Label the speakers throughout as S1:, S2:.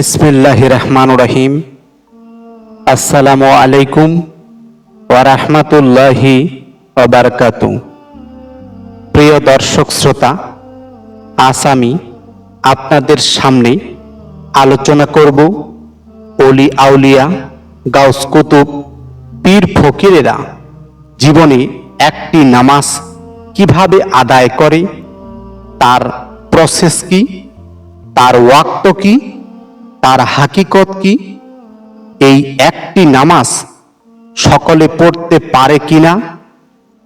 S1: বিসমিল্লাহ রহমান রহিম। আসসালামু আলাইকুম ওয়ারহমাতুল্লাহি ওবারকাতু প্রিয় দর্শক শ্রোতা, আজ আমি আপনাদের সামনে আলোচনা করব অলি আউলিয়া গাউস কুতুব পীর ফকিরেরা জীবনে একটি নামাজ কীভাবে আদায় করে, তার প্রসেস কি, তার ওয়াক্ত কি তার হাকিকত কি? এই একটি নামাজ সকলে পড়তে পারে কিনা?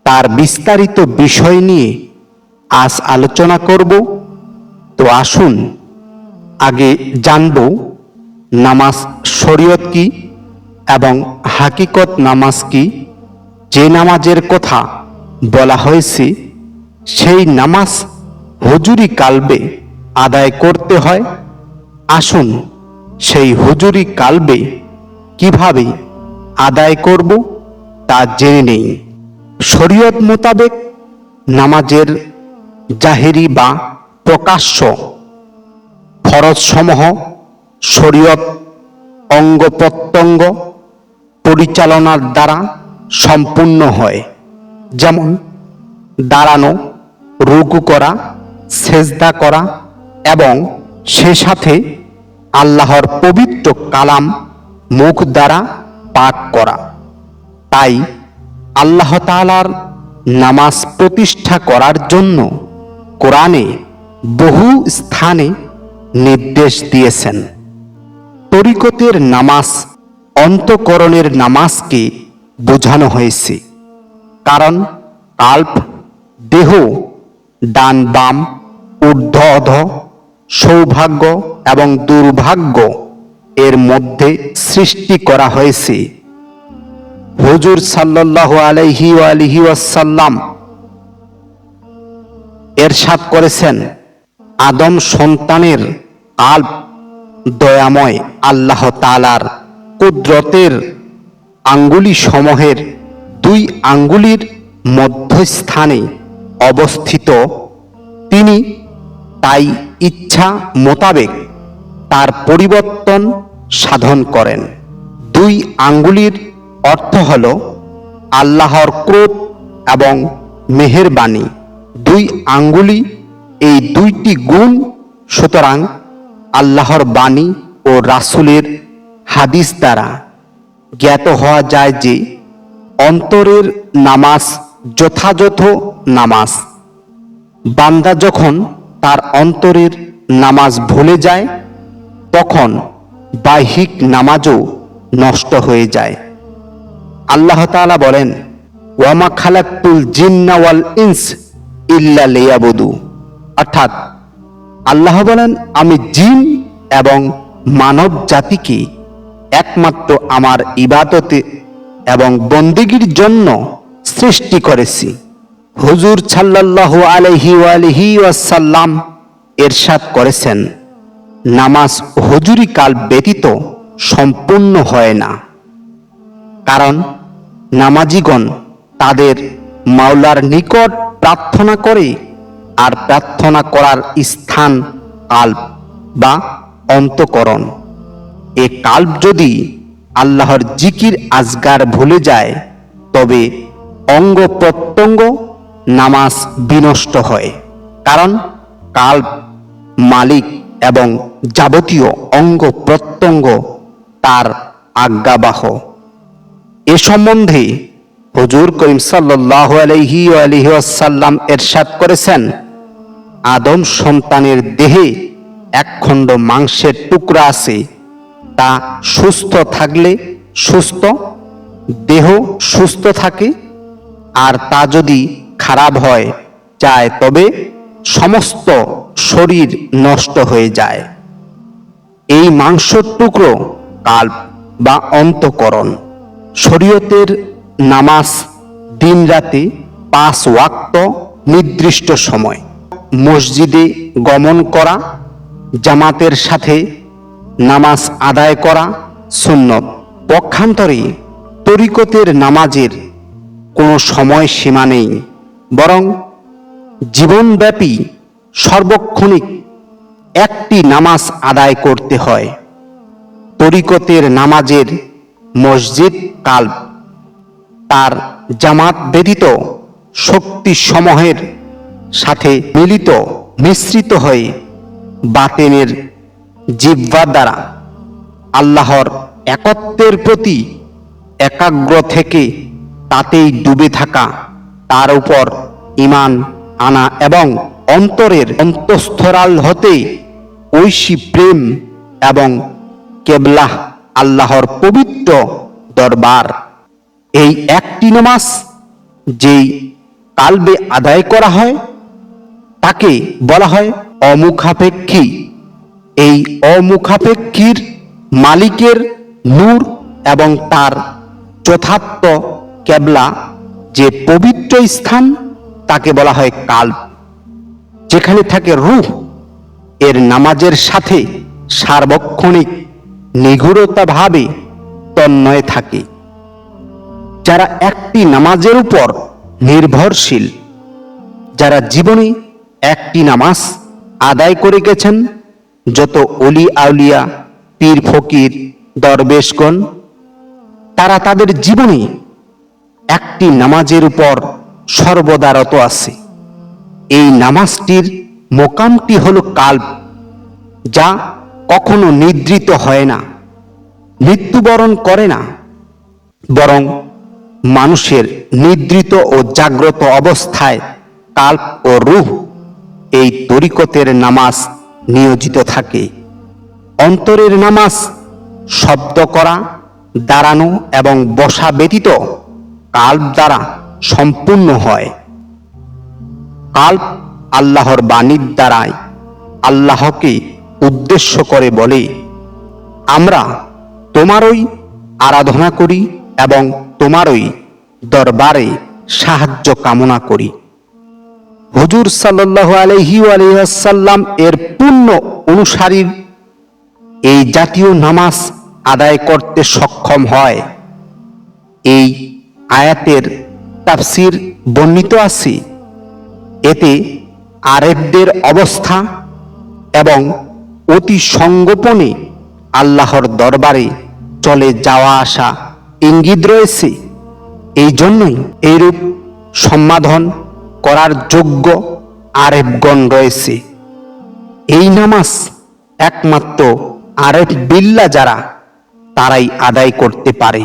S1: তার বিস্তারিত বিষয় নিয়ে আজ আলোচনা করব। তো আসুন, আগে জানব নামাজ শরীয়ত কি এবং হাকিকত নামাজ কি? যে নামাজের কথা বলা হয়েছে, সেই নামাজ হুজুরি কালবে আদায় করতে হয়। আসুন সেই হুজুরি কালবে কীভাবে আদায় করব তা জেনে নেই। শরীয়ত মোতাবেক নামাজের জাহেরি বা প্রকাশ্য ফরজসমূহ শরীয়ত অঙ্গ প্রত্যঙ্গ পরিচালনার দ্বারা সম্পূর্ণ হয়। যেমন দাঁড়ানো, রুকু করা, সেজদা করা এবং সে সাথে আল্লাহর পবিত্র কালাম মুখ দ্বারা পাক করা। তাই আল্লাহ তাআলার নামাজ প্রতিষ্ঠা করার জন্য কোরআনে বহু স্থানে নির্দেশ দিয়েছেন। তরিকতের নামাজ, অন্তকরণের নামাজকে বোঝানো হয়েছে। কারণ কাল্প, দেহ, ডান বাম ঊর্ধ্ব সৌভাগ্য এবং দুর্ভাগ্য এর মধ্যে সৃষ্টি করা হয়েছে। হুজুর সাল্লাহ আলাইহি আলিহি ওয়াসাল্লাম এরশাদ করেছেন, আদম সন্তানের কাল্প দয়াময় আল্লাহ তালার কুদরতের আঙ্গুলি সমূহের দুই আঙ্গুলির মধ্যস্থানে অবস্থিত। তিনি তাই ইচ্ছা মোতাবেক তার পরিবর্তন সাধন করেন। দুই আঙ্গুলির অর্থ হল আল্লাহর ক্রোধ এবং মেহেরবাণী। দুই আঙ্গুলি, এই দুইটি গুণ সুতরাং আল্লাহর বাণী ও রাসুলের হাদিস দ্বারা জ্ঞাত হওয়া যায় যে অন্তরের নামাজ যথাযথ নামাজ। বান্দা যখন তার অন্তরের নামাজ ভুলে যায়, তখন বাহ্যিক নামাজও নষ্ট হয়ে যায়। আল্লাহ তাআলা বলেন, ওয়ামা খালাক্তুল জিন্না ওয়াল ইনস ইল্লা লিয়াবুদু। অর্থাৎ আল্লাহ বলেন, আমি জিন এবং মানব জাতিকে একমাত্র আমার ইবাদতে এবং বন্দিগির জন্য সৃষ্টি করেছি। হুজুর সাল্লাল্লাহু আলাইহি আলহি ওয়াসাল্লাম এরশাদ করেছেন। নামাজ হুজুরি কাল ব্যতীত সম্পূর্ণ হয় না। কারণ নামাজিগণ তাদের মাওলার নিকট প্রার্থনা করে আর প্রার্থনা করার স্থান কাল্প বা অন্তকরণ। এ কাল্প যদি আল্লাহর জিকির আজগার ভুলে যায়, তবে অঙ্গ প্রত্যঙ্গ নামাজ বিনষ্ট হয়। কারণ কাল্প মালিক এবং যাবতীয় অঙ্গ প্রত্যঙ্গ তার আজ্ঞাবাহ। এ সম্বন্ধে হজুর করিম সাল্লাহ আলহি আলহি এরশাদ করেছেন, আদম সন্তানের দেহে একখণ্ড মাংসের টুকরা আছে, তা সুস্থ থাকলে সুস্থ, দেহ সুস্থ থাকে, আর তা যদি খারাপ হয়, যায়, তবে সমস্ত শরীর নষ্ট হয়ে যায়। এই মাংসর টুকরো কাল্প বা অন্তকরণ। শরীয়তের নামাজ দিন রাতে পাঁচ ওয়াক্ত নির্দিষ্ট সময়। মসজিদে গমন করা, জামাতের সাথে নামাজ আদায় করা সুন্নত। পক্ষান্তরে তরিকতের নামাজের কোনো সময় সীমা নেই। বরং জীবনব্যাপী, সর্বক্ষণিক একটি নামাজ আদায় করতে হয়। তরিকতের নামাজের মসজিদ কাল্ব তার জামাত ব্যতীত শক্তি সমূহের সাথে মিলিত, মিশ্রিত হয়ে বাতেনের জিব্বার দ্বারা আল্লাহর একত্বের প্রতি একাগ্র থেকে তাতেই ডুবে থাকা তার উপর ইমান আনা এবং অন্তরের অন্তঃস্থরাল হতে ঐশী প্রেম এবং কেবলাহ আল্লাহর পবিত্র দরবার। এই একটি নামাজ যেই কালবে আদায় করা হয়, তাকে বলা হয় অমুখাপেক্ষী। এই অমুখাপেক্ষীর মালিকের নূর এবং তার যথার্থ কেবলা যে পবিত্র স্থান তাকে বলা হয় কাল। যেখানে থাকে রূহ, এর নামাজের সাথে সার্বক্ষণিক নিগুড়তাভাবে তন্ময় থাকে। যারা একটি নামাজের উপর নির্ভরশীল, যারা জীবনে একটি নামাজ আদায় করে গেছেন, যত অলি আউলিয়া, পীর ফকির, দরবেশগণ, তারা তাদের জীবনে একটি নামাজের উপর সর্বদারত আছে। এই নামাজটির মোকামটি হল কাল্প যা কখনো নিদ্রিত হয় না, মৃত্যুবরণ করে না, বরং মানুষের নিদ্রিত ও জাগ্রত অবস্থায় কাল্প ও রূহ এই তরিকতের নামাজ নিয়োজিত থাকে। অন্তরের নামাজ, শব্দ করা, দাঁড়ানো এবং বসা ব্যতীত কাল্প দ্বারা সম্পূর্ণ হয়। কাল্প আল্লাহর বাণীর দ্বারাই আল্লাহকে উদ্দেশ্য করে বলে, আমরা তোমারই আরাধনা করি এবং তোমারই দরবারে সাহায্য কামনা করি। হুজুর সাল্লাহ আলহি আলহাসাল্লাম এর পূর্ণ অনুসারীর এই জাতীয় নামাজ আদায় করতে সক্ষম হয়। এই আয়াতের তাফসির বর্ণিত আছে। এতে আরেকদের অবস্থা এবং অতি সঙ্গোপনে আল্লাহর দরবারে চলে যাওয়া আসা ইঙ্গিত রয়েছে। এই জন্যই এইরূপ সম্মাধন করার যোগ্য আরেফগণ রয়েছে। এই নামাজ একমাত্র আরেফ বিল্লা যারা তারাই আদায় করতে পারে।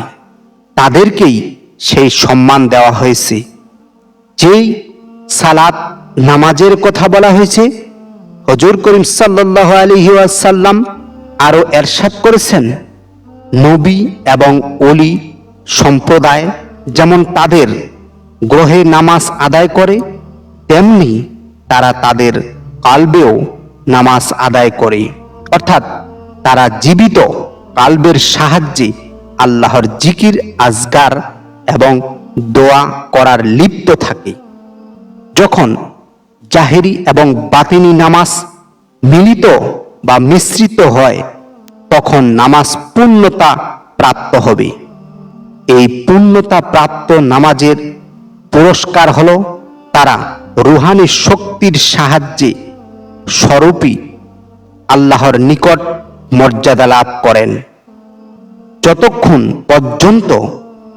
S1: তাদেরকেই সেই সম্মান দেওয়া হয়েছে। যেই সালাত নামাজের কথা বলা হয়েছে, হজুর করিম সাল্লাহ আলহি আরও এরশাদ করেছেন, নবী এবং অলি সম্প্রদায় যেমন তাদের গ্রহে নামাজ আদায় করে, তেমনি তারা তাদের কালবেও নামাজ আদায় করে। অর্থাৎ তারা জীবিত কালবের সাহায্যে আল্লাহর জিকির, আজগার এবং দোয়া করার লিপ্ত থাকে। যখন জাহেরি এবং বাতিনি নামাজ মিলিত বা মিশ্রিত হয়, তখন নামাজ পূর্ণতা প্রাপ্ত হবে। এই পূর্ণতা প্রাপ্ত নামাজের পুরস্কার হল তারা রুহানি শক্তির সাহায্যে স্বরূপী আল্লাহর নিকট মর্যাদা লাভ করেন। যতক্ষণ পর্যন্ত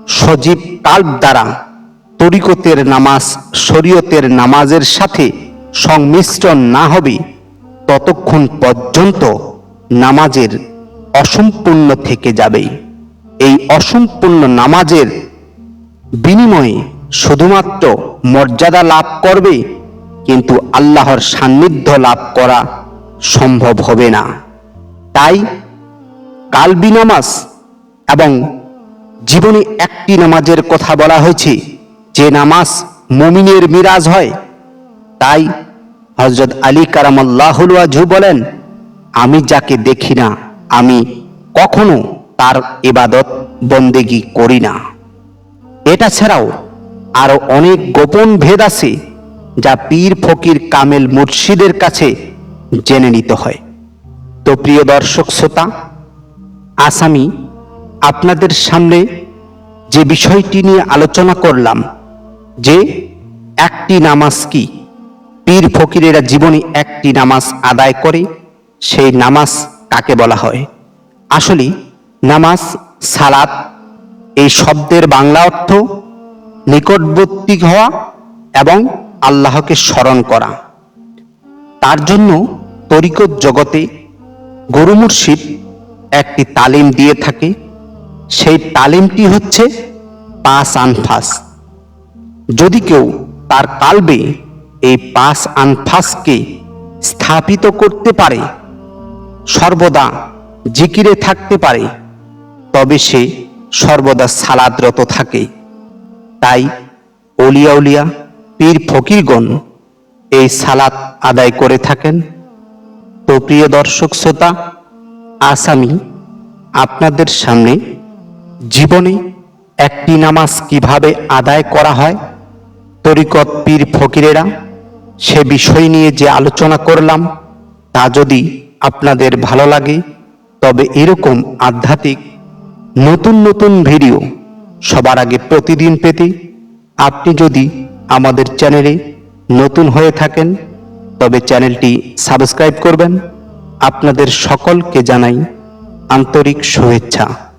S1: সজীব কাল্প দ্বারা তরিকতের নামাজ, শরীয়তের নামাজের সাথে সংমিশ্রণ না হবে, ততক্ষণ পর্যন্ত নামাজের অসম্পূর্ণ থেকে যাবে। এই অসম্পূর্ণ নামাজের বিনিময়ে শুধুমাত্র মর্যাদা লাভ করবে, কিন্তু আল্লাহর সান্নিধ্য লাভ করা সম্ভব হবে না। তাই কালবি নামাজ এবং জীবনে একটি নামাজের কথা বলা হয়েছে, যে নামাজ মুমিনের মিরাজ হয়। তাই হজরত আলী কারামাল্লাহুলু বলেন, আমি যাকে দেখি না, আমি কখনো তার ইবাদত বন্দেগি করি না। এটা ছাড়াও আরও অনেক গোপন ভেদ আছে, যা পীর ফকির কামেল মুর্শিদের কাছে জেনে নিতে হয়। তো প্রিয় দর্শক, শ্রোতা, আসামি আপনাদের সামনে যে বিষয়টি নিয়ে আলোচনা করলাম, যে একটি নামাজ কি? পীর ফকিরেরা জীবনে একটি নামাজ আদায় করে, সেই নামাজ কাকে বলা হয়? আসলে নামাজ সালাত, এই শব্দের বাংলা অর্থ নিকটবর্তী হওয়া এবং আল্লাহকে স্মরণ করা। তার জন্য তরিকত জগতে গরু মুর্শিদ একটি তালিম দিয়ে থাকে সেই তালিমটি হচ্ছে পাস আনফাস যদি কেউ তার কালবে এই পাস আনফাসকে স্থাপিত করতে পারে, সর্বদা জিকিরে থাকতে পারে, তবে সে সর্বদা সালাদরত থাকে। তাই অলিয়া উলিয়া, পীর ফকিরগণ এই সালাত আদায় করে থাকেন। তো প্রিয় দর্শক শ্রোতা আসামি আপনাদের সামনে জীবনে, একটি নামাজ কীভাবে আদায় করা হয়, তরিকত পীর ফকিরেরা সে বিষয় নিয়ে যে আলোচনা করলাম, তা যদি আপনাদের ভালো লাগে, তবে এরকম আধ্যাত্মিক, নতুন নতুন ভিডিও সবার আগে প্রতিদিন পেতে আপনি যদি আমাদের চ্যানেলে নতুন হয়ে থাকেন, তবে চ্যানেলটি সাবস্ক্রাইব করবেন। আপনাদের সকলকে জানাই আন্তরিক শুভেচ্ছা।